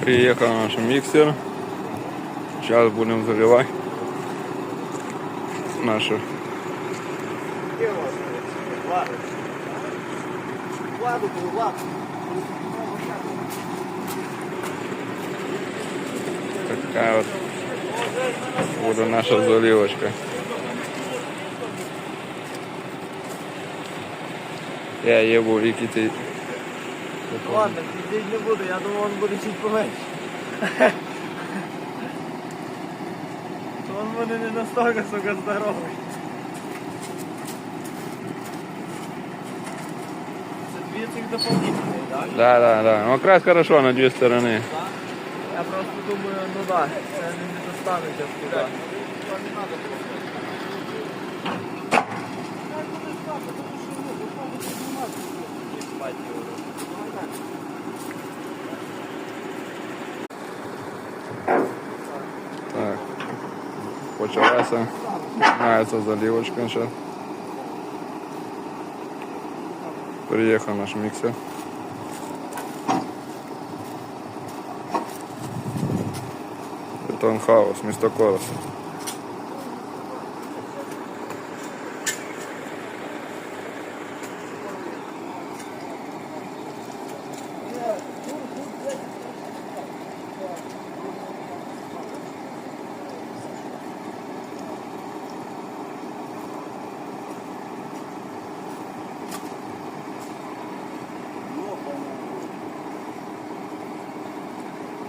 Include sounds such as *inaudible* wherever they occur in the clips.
Приехал наш миксер. Сейчас будем заливать нашу такая вот будет наша заливочка. Я ебу Вики, ты Ладно, пиздеть не буду, я думал, он буде чуть поменше. *laughs* Он в мене не настільки, сука, здоровий. Це дві цих дополнительні, так? Да, да, да. Ну, как раз хорошо на две стороны. Я просто думаю, ну да, це не, не достануть аж туди. Їбать Так. Почалася. Починається заливочка сейчас. Приехал наш миксер. Бетон хаус, місто Колоса.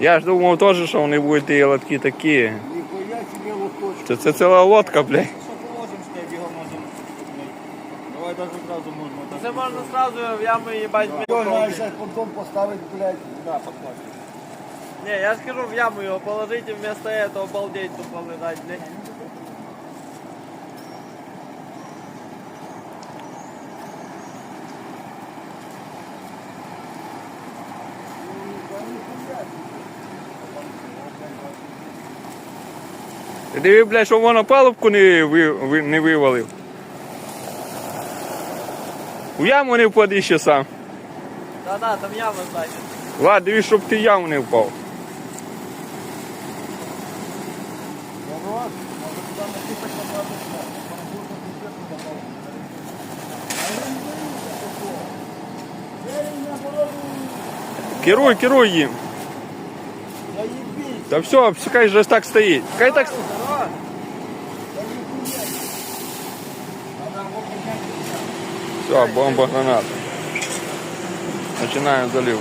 Я ж думав теж, що вони будуть ті лотки такі. Ніхуя себе лоточок. Це, це ціла лодка, блядь. Що положимо, що я його можемо. Давай даже одразу можна. так. Це можна сразу в яму їбать. Його знаєш, як потом поставити, блядь. Да, покладь. Не, я ж скажу в яму его положите вместо этого обалдеть тупо лежать, блядь. Диви, бля, щоб воно палубку не ви, не вивалив. У яму не впади ще сам. Да, да, там яма, значить. Ладно, дивись, щоб ти яму не впав. Керуй, керуй їм. Та все, пускай же так стоїть. Хай так стоїть. Все, бомба граната. Починаємо залив.